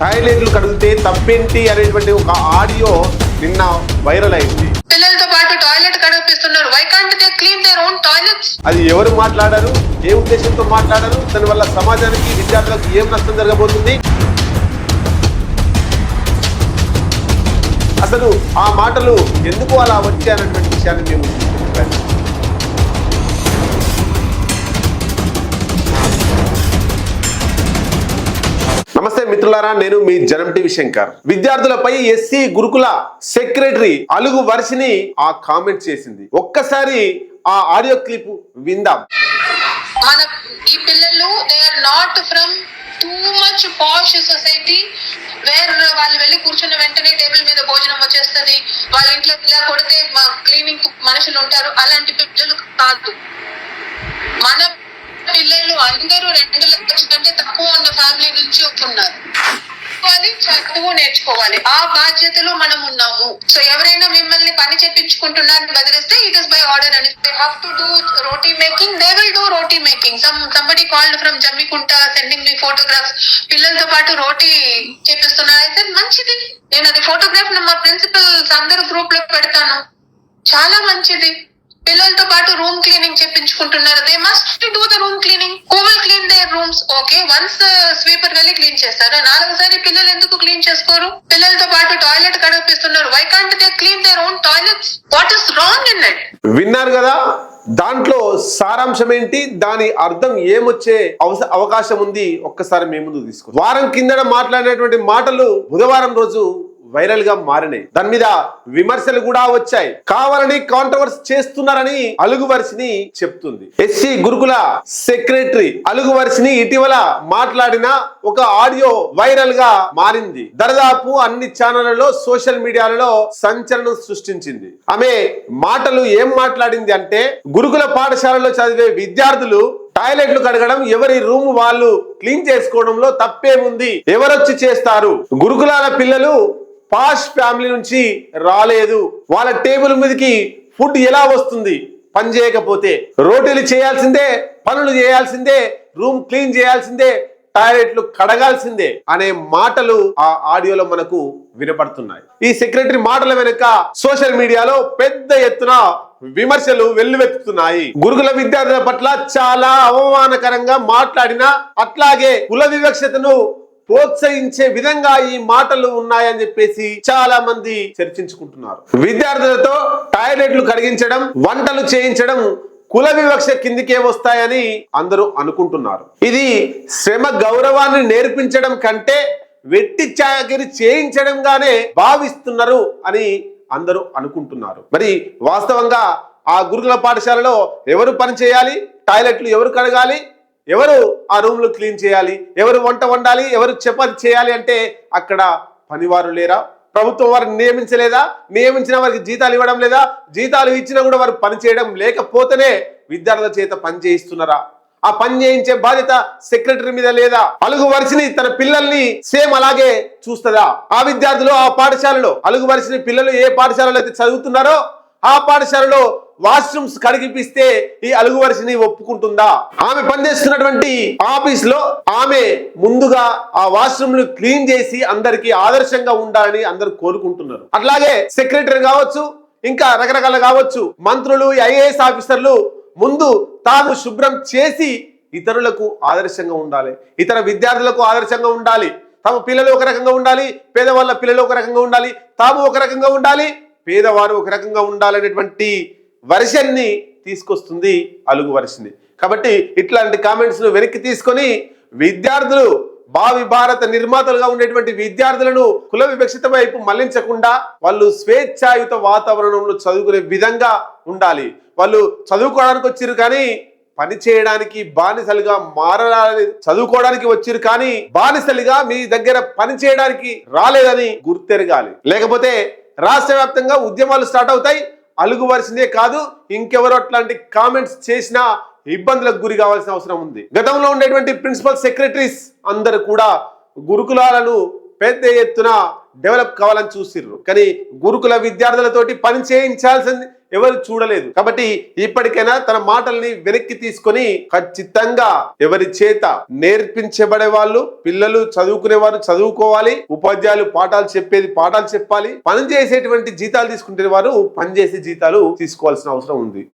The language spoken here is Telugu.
టాయిలెట్లు కడిగితే తప్పేంటి అనేటువంటి ఒక ఆడియో నిన్న వైరల్ అయింది. పిల్లలతో పాటు toilet కడిపిస్తున్నారు why can't they clean their own toilets అది ఎవరు మాట్లాడారు? ఏ ఉద్దేశంతో మాట్లాడారు? దానివల్ల సమాజానికి విద్యార్థులకు ఏం నష్టం జరగబోతుంది? అసలు ఆ మాటలు ఎందుకు అలా వచ్చాయన్నటువంటి విషయాన్ని మేము మిత్రులారా నేను మీ జనం టీవీ శంకర్. విద్యార్థులపై ఎస్సీ గురుకుల సెక్రటరీ అలుగు వర్షిని ఆ కామెంట్ చేసింది. ఒక్కసారి ఆ ఆడియో క్లిప్ విందాం. మన ఈ పిల్లలు they are not from too much posh society where వాళ్ళు వెళ్ళి కూర్చున్న వెంటనే టేబుల్ మీద భోజనం వచ్చేస్తుంది. వాళ్ళ ఇంట్లో ఇలా కొడితే మా క్లీనింగ్ మనుషులు ఉంటారు. అలాంటి పిల్లలు కాదు. మన పిల్లలు అందరూ రెండు లక్షల కంటే తక్కువ ఉన్న ఫ్యామిలీ నుంచి ఉన్నారు అది చదువు ఆ బాధ్యతలో మనం ఉన్నాము. సో ఎవరైనా మిమ్మల్ని పని చెప్పించుకుంటున్నారని బదిలిస్తే ఇట్ ఇస్ బై ఆర్డర్ అని they have to do roti making they will do roti making some somebody called from Jammikunta sending me photographs పిల్లలతో పాటు రోటీ చేపిస్తున్నారు. అయితే మంచిది. నేను అది ఫోటోగ్రాఫ్ మా ప్రిన్సిపల్స్ అందరు గ్రూప్లో పెడతాను. చాలా మంచిది. పిల్లలతో పాటు room cleaning చెప్పించుకుంటున్నారు they must do the room cleaning who will clean they okay once sweeper వెళ్ళి క్లీన్ చేస్తారు. నాలుగోసారి పిల్లలు ఎందుకు క్లీన్ చేసుకోరు? పిల్లలతో పాటు toilet కడపిస్తున్నారు why can't they clean their own toilets what is wrong in it విన్నారు కదా? దాంట్లో సారాంశం ఏంటి? దాని అర్థం ఏమొచ్చే అవకాశం ఉంది? ఒక్కసారి మేము ముందు తీసుకో వారం కిందట మాట్లాడినటువంటి మాటలు బుధవారం రోజు వైరల్గా మారినాయి. దాని మీద విమర్శలు కూడా వచ్చాయి. కావాలని కాంట్రవర్సీ చేస్తున్నారని అలుగువర్సిని చెప్తుంది. ఎస్సీ గురుకుల సెక్రటరీ అలుగువర్సిని ఇటీవల మాట్లాడిన ఒక ఆడియో వైరల్గా మారింది. దాదాపు అన్ని ఛానళ్ళలో సోషల్ మీడియాలలో సంచలనం సృష్టించింది. ఆమె మాటలు ఏం మాట్లాడింది అంటే గురుకుల పాఠశాలలో చదివే విద్యార్థులు టాయిలెట్లు కడగడం ఎవరి రూమ్ వాళ్ళు క్లీన్ చేసుకోవడంలో తప్పేముంది? ఎవరొచ్చి చేస్తారు? గురుకులాల పిల్లలు పాష్ ఫ్యామిలీ నుంచి రాలేదు. వాళ్ళ టేబుల్ మీదకి ఫుడ్ ఎలా వస్తుంది? పని చేయకపోతే రోటీలు చేయాల్సిందే పనులు చేయాల్సిందే రూమ్ క్లీన్ చేయాల్సిందే టాయిలెట్లు కడగాల్సిందే అనే మాటలు ఆ ఆడియోలో మనకు వినపడుతున్నాయి. ఈ సెక్రటరీ మాటల వెనుక సోషల్ మీడియాలో పెద్ద ఎత్తున విమర్శలు వెల్లువెత్తుతున్నాయి. గురుకుల విద్యార్థుల పట్ల చాలా అవమానకరంగా మాట్లాడిన అట్లాగే కుల వివక్షతను ప్రోత్సహించే విధంగా ఈ మాటలు ఉన్నాయని చెప్పేసి చాలా మంది చర్చించుకుంటున్నారు. విద్యార్థులతో టాయిలెట్లు కడిగించడం వంటలు చేయించడం కుల వివక్ష కిందికే వస్తాయని అందరూ అనుకుంటున్నారు. ఇది శ్రమ గౌరవాన్ని నేర్పించడం కంటే వెట్టి చాకరి చేయించడంగానే భావిస్తున్నారు అని అందరూ అనుకుంటున్నారు. మరి వాస్తవంగా ఆ గురుకుల పాఠశాలలో ఎవరు పని చేయాలి? టాయిలెట్లు ఎవరు కడగాలి? ఎవరు ఆ రూమ్లు క్లీన్ చేయాలి? ఎవరు వంట వండాలి? ఎవరు చపాతి చేయాలి అంటే అక్కడ పనివారు లేరా? ప్రభుత్వం వారిని నియమించలేదా? నియమించిన వారికి జీతాలు ఇవ్వడం లేదా? జీతాలు ఇచ్చినా కూడా వారు పని చేయడం లేకపోతేనే విద్యార్థుల చేత పని చేయిస్తున్నారా? ఆ పని చేయించే బాధ్యత సెక్రటరీ మీద లేదా? అలుగు వరిసిని తన పిల్లల్ని సేమ్ అలాగే చూస్తుందా? ఆ విద్యార్థులు ఆ పాఠశాలలో అలుగు వరుసని పిల్లలు ఏ పాఠశాలలో అయితే చదువుతున్నారో ఆ పాఠశాలలో వాష్రూమ్స్ కడిగిపిస్తే ఈ అలుగు వరుసని ఒప్పుకుంటుందా? ఆమె పనిచేస్తున్నటువంటి ఆఫీస్లో ఆమె ముందుగా ఆ వాష్రూమ్ను క్లీన్ చేసి అందరికి ఆదర్శంగా ఉండాలని అందరు కోరుకుంటున్నారు. అట్లాగే సెక్రటరీ కావచ్చు ఇంకా రకరకాల కావచ్చు మంత్రులు ఐఏఎస్ ఆఫీసర్లు ముందు తాను శుభ్రం చేసి ఇతరులకు ఆదర్శంగా ఉండాలి. ఇతర విద్యార్థులకు ఆదర్శంగా ఉండాలి. తమ పిల్లలు ఒక రకంగా ఉండాలి పేదవాళ్ళ పిల్లలు ఒక రకంగా ఉండాలి తాము ఒక రకంగా ఉండాలి పేదవారు ఒక రకంగా ఉండాలనేటువంటి వర్షన్ని తీసుకొస్తుంది అలుగు వరిసింది కాబట్టి ఇట్లాంటి కామెంట్స్ను వెనక్కి తీసుకొని విద్యార్థులు భావి భారత నిర్మాతలుగా ఉండేటువంటి విద్యార్థులను కుల వివక్షిత వైపు మళ్ళించకుండా వాళ్ళు స్వేచ్ఛాయుత వాతావరణంలో చదువుకునే విధంగా ఉండాలి. వాళ్ళు చదువుకోవడానికి వచ్చారు కానీ పని చేయడానికి బానిసలుగా మారాలని చదువుకోవడానికి వచ్చారు కానీ బానిసలుగా మీ దగ్గర పని చేయడానికి రాలేదని గుర్తెరగాలి. లేకపోతే రాష్ట్ర వ్యాప్తంగా ఉద్యమాలు స్టార్ట్ అవుతాయి. అలుగువలసిందే కాదు ఇంకెవరు అట్లాంటి కామెంట్స్ చేసినా ఇబ్బందులకు గురి కావాల్సిన అవసరం ఉంది. గతంలో ఉండేటువంటి ప్రిన్సిపల్ సెక్రటరీస్ అందరు కూడా గురుకులాలను పెద్ద ఎత్తున డెవలప్ కావాలని చూసిర్రు. కానీ గురుకుల విద్యార్థులతోటి పని చేయించాల్సింది ఎవరు చూడలేదు. కాబట్టి ఇప్పటికైనా తన మాటల్ని వెనక్కి తీసుకొని ఖచ్చితంగా ఎవరి చేత నేర్పించబడే వాళ్ళు పిల్లలు చదువుకునే వారు చదువుకోవాలి ఉపాధ్యాయులు పాఠాలు చెప్పేది పాఠాలు చెప్పాలి పని చేసేటువంటి జీతాలు తీసుకుంటే వారు పని చేసే జీతాలు తీసుకోవాల్సిన అవసరం ఉంది.